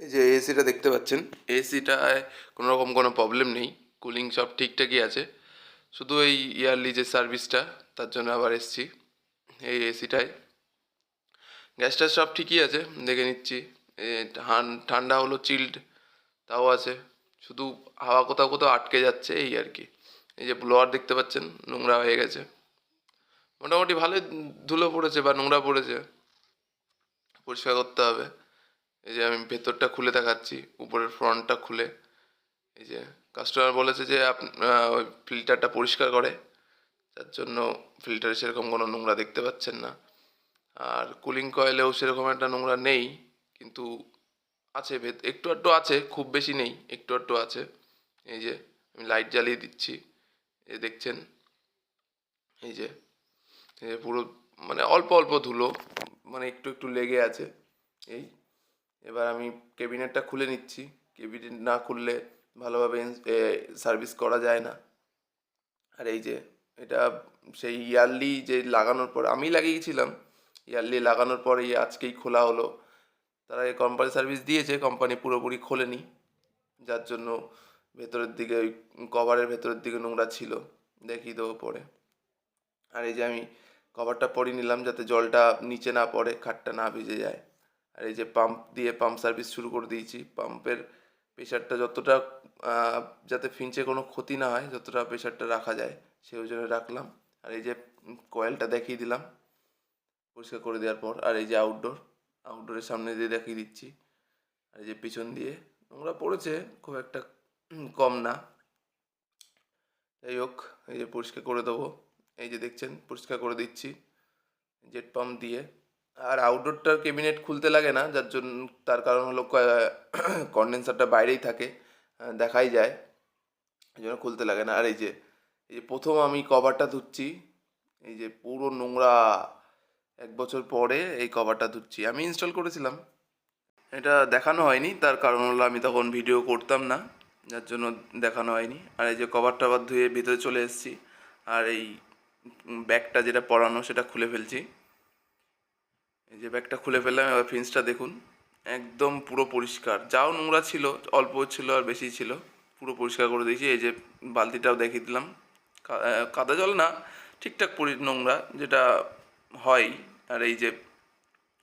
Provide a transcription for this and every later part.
এই যে এসিটা দেখতে পাচ্ছেন। এসিটায় কোনো রকম কোনো প্রবলেম নেই। কুলিং সব ঠিকঠাকই আছে। শুধু এই ইয়ারলি যে সার্ভিসটা তার জন্য আবার এসছি। এই এসিটায় গ্যাসটা সব ঠিকই আছে, দেখে নিচ্ছি। ঠান্ডা হলো চিল্ড তাও আছে। শুধু হাওয়া কোথাও কোথাও আটকে যাচ্ছে, এই আর কি। এই যে ব্লোয়ার দেখতে পাচ্ছেন, নোংরা হয়ে গেছে। মোটামুটি ভালোই ধুলো পড়েছে বা নোংরা পড়েছে। পরিষ্কার করতে হবে। এই যে আমি ভেতরটা খুলে দেখাচ্ছি, উপরের ফ্রন্টটা খুলে। এই যে কাস্টমার বলেছে যে ওই ফিল্টারটা পরিষ্কার করে, যার জন্য ফিল্টারে সেরকম কোনো নোংরা দেখতে পাচ্ছেন না। আর কুলিং কয়েলেও সেরকম একটা নোংরা নেই, কিন্তু আছে ভেত, একটু আধটু আছে, খুব বেশি নেই, একটু আধটু আছে। এই যে আমি লাইট জ্বালিয়ে দিচ্ছি, এই দেখছেন? এই যে এই যে পুরো মানে অল্প অল্প ধুলো মানে একটু একটু লেগে আছে, এই। এবার আমি কেবিনেটটা খুলে নিচ্ছি। ক্যাবিনেট না খুললে ভালোভাবে সার্ভিস করা যায় না। আর এই যে, এটা সেই ইয়ারলি যে লাগানোর পর, আমি লাগিয়েছিলাম, ইয়ারলি লাগানোর পরে এই আজকেই খোলা হলো। তারা এই কোম্পানি সার্ভিস দিয়েছে কোম্পানি পুরোপুরি খোলেনি। যার জন্য ভেতরের দিকে ওই কভারের ভেতরের দিকে নোংরা ছিল। দেখিয়ে দেবো পরে। আর এই যে আমি কভারটা পরিয়ে নিলাম যাতে জলটা নিচে না পড়ে, খাটটা না ভিজে যায়। আর এই যে পাম্প দিয়ে পাম্প সার্ভিস শুরু করে দিয়েছি। পাম্পের প্রেশারটা যতটা যাতে ফিঞ্চে কোনো ক্ষতি না হয়, যতটা প্রেশারটা রাখা যায়, সেই ওজনে রাখলাম। আর এই যে কয়েলটা দেখিয়ে দিলাম, পরিষ্কার করে দেওয়ার পর। আর এই যে আউটডোর আউটডোরের সামনে দিয়ে দেখিয়ে দিচ্ছি। আর এই যে পিছন দিয়ে, নোংরা পড়েছে, খুব একটা কম না। যাই হোক, এই যে পরিষ্কার করে দেবো। এই যে দেখছেন, পরিষ্কার করে দিচ্ছি। জেট পাম্প দিয়ে। আর আউটডোরটার ক্যাবিনেট খুলতে লাগে না, যার জন্য, তার কারণ হলো কন্ডেন্সারটা বাইরেই থাকে দেখাই যায়, এই জন্য খুলতে লাগে না। আর এই যে এই যে প্রথম আমি কভারটা ধুচ্ছি, এই যে পুরো নোংরা এক বছর পরে এই কভারটা ধুচ্ছি। আমি ইনস্টল করেছিলাম, এটা দেখানো হয়নি, তার কারণ হলো আমি তখন ভিডিও করতাম না, যার জন্য দেখানো হয়নি। আর এই যে কভারটা আবার ধুয়ে ভিতরে চলে এসেছি, আর এই ব্যাগটা যেটা পরানো সেটা খুলে ফেলছি। এই যে ব্যাগটা খুলে ফেললাম, এবার ফিন্সটা দেখুন। একদম পুরো পরিষ্কার। যাও নোংরা ছিল, অল্প ছিল আর বেশি ছিল। পুরো পরিষ্কার করে দিয়েছি। এই যে বালতিটাও দেখিয়ে দিলাম। কাদা জল না, ঠিকঠাক পরি, নোংরা, যেটা হয়। আর এই যে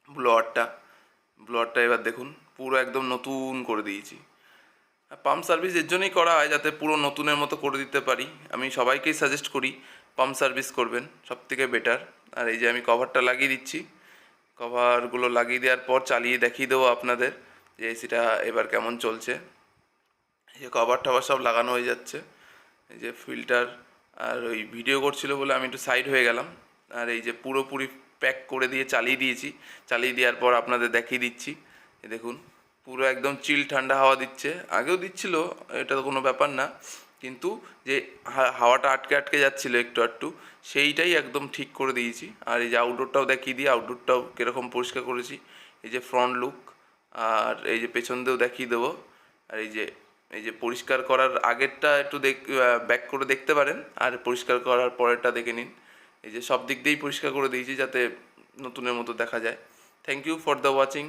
ব্লোয়ারটা ব্লোয়ারটা এবার দেখুন, পুরো একদম নতুন করে দিয়েছি। পাম্প সার্ভিস এর জন্যই করা হয়, যাতে পুরো নতুনের মতো করে দিতে পারি। আমি সবাইকেই সাজেস্ট করি পাম্প সার্ভিস করবেন সব থেকে বেটার আর এই যে আমি কভারটা লাগিয়ে দিচ্ছি। কভারগুলো লাগিয়ে দেওয়ার পর চালিয়ে দেখিয়ে দেবো আপনাদের যে এসিটা এবার কেমন চলছে। এই যে কভার টভার সব লাগানো হয়ে যাচ্ছে। এই যে ফিল্টার আর ওই ভিডিও করছিল বলে আমি একটু সাইড হয়ে গেলাম। আর এই যে পুরোপুরি প্যাক করে দিয়ে চালিয়ে দিয়েছি। চালিয়ে দেওয়ার পর আপনাদের দেখিয়ে দিচ্ছি। দেখুন, পুরো একদম চিল ঠান্ডা হাওয়া দিচ্ছে। আগেও দিচ্ছিল, এটা তো কোনো ব্যাপার না। কিন্তু যে হাওয়াটা আটকে আটকে যাচ্ছিল একটু একটু সেইটাই একদম ঠিক করে দিয়েছি। আর এই যে আউটডোরটাও দেখিয়ে দিই আউটডোরটাও কীরকম পরিষ্কার করেছি। এই যে ফ্রন্ট লুক আর এই যে পেছন দিয়েও দেখিয়ে দেবো। আর এই যে এই যে পরিষ্কার করার আগেরটা একটু দেখ ব্যাক করে দেখতে পারেন। আর পরিষ্কার করার পরেরটা দেখে নিন। এই যে সব দিক দিয়েই পরিষ্কার করে দিয়েছি যাতে নতুনের মতো দেখা যায়। Thank you for the watching